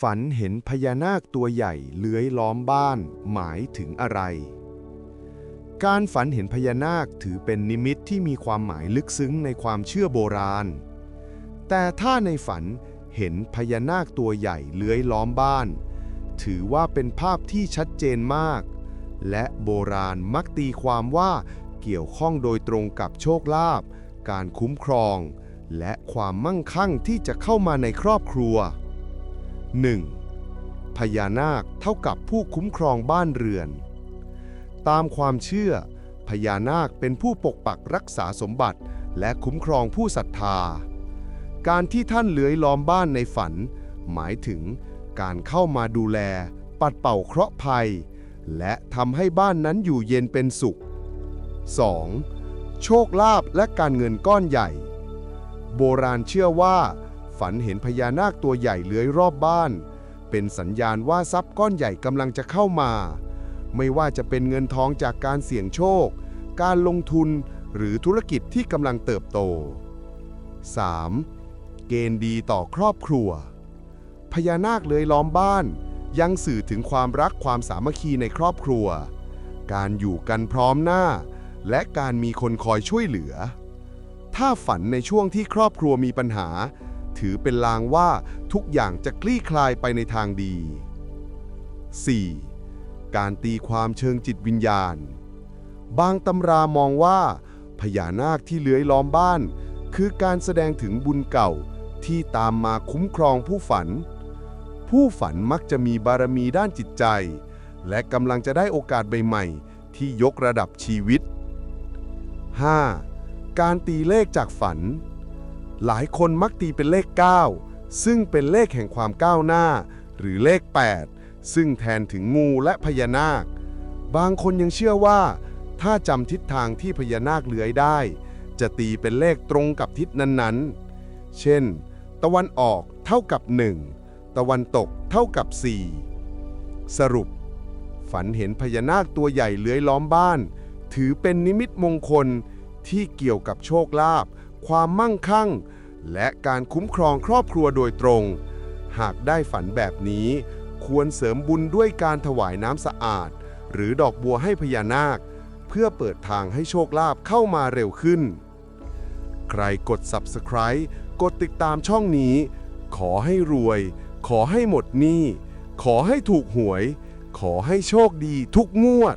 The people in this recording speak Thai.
ฝันเห็นพญานาคตัวใหญ่เลื้อยล้อมบ้าน หมายถึงอะไร การฝันเห็นพญานาคถือเป็นนิมิตที่มีความหมายลึกซึ้งในความเชื่อโบราณ แต่ถ้าในฝันเห็นพญานาคตัวใหญ่เลื้อยล้อมบ้าน ถือว่าเป็นภาพที่ชัดเจนมาก และโบราณมักตีความว่าเกี่ยวข้องโดยตรงกับโชคลาภการคุ้มครอง และความมั่งคั่งที่จะเข้ามาในครอบครัว 1. พญานาคเท่ากับผู้คุ้มครองบ้านเรือน ตามความเชื่อ พญานาคเป็นผู้ปกปักรักษาสมบัติและคุ้มครองผู้ศรัทธา การที่ท่านเลื้อยล้อมบ้านในฝัน หมายถึงการเข้ามาดูแล ปัดเป่าเคราะห์ภัย และทำให้บ้านนั้นอยู่เย็นเป็นสุข 2. โชคลาภและการเงินก้อนใหญ่ โบราณเชื่อว่า ฝันเห็นพญานาคตัวใหญ่เลื้อยรอบบ้าน เป็นสัญญาณว่าทรัพย์ก้อนใหญ่กำลังจะเข้ามา ไม่ว่าจะเป็นเงินทองจากการเสี่ยงโชค การลงทุนหรือธุรกิจที่กำลังเติบโต 3. เกณฑ์ดีต่อครอบครัว พญานาคเลื้อยล้อมบ้าน ยังสื่อถึงความรักความสามัคคีในครอบครัว การอยู่กันพร้อมหน้า และการมีคนคอยช่วยเหลือ ถ้าฝันในช่วงที่ครอบครัวมีปัญหา ถือเป็นลางว่าทุกอย่างจะคลี่คลายไปในทางดี 4. การตีความเชิงจิตวิญญาณ บางตำรามองว่า พญานาคที่เลื้อยล้อมบ้าน คือการแสดงถึงบุญเก่าที่ตามมาคุ้มครองผู้ฝัน ผู้ฝันมักจะมีบารมีด้านจิตใจ และกำลังจะได้โอกาสใหม่ๆ ที่ยกระดับชีวิต 5. การตีเลขจากฝัน หลายคนมักตีเป็นเลข 9 ซึ่งเป็นเลขแห่งความก้าวหน้า หรือเลข 8 ซึ่งแทนถึงงูและพญานาค บางคนยังเชื่อว่า ถ้าจำทิศทางที่พญานาคเลื้อยได้ จะตีเป็นเลขตรงกับทิศนั้นๆ เช่น ตะวันออกเท่ากับ 1 ตะวันตกเท่ากับ 4 สรุป ฝันเห็นพญานาคตัวใหญ่เลื้อยล้อมบ้าน ถือเป็นนิมิตมงคลที่เกี่ยวกับโชคลาภ ความมั่งคั่ง และการคุ้มครองครอบครัวโดยตรง หากได้ฝันแบบนี้ ควรเสริมบุญด้วยการถวายน้ำสะอาด หรือดอกบัวให้พญานาค เพื่อเปิดทางให้โชคลาภเข้ามาเร็วขึ้น ใครกด Subscribe กดติดตามช่องนี้ ขอให้รวย ขอให้หมดหนี้ ขอให้ถูกหวย ขอให้โชคดีทุกงวด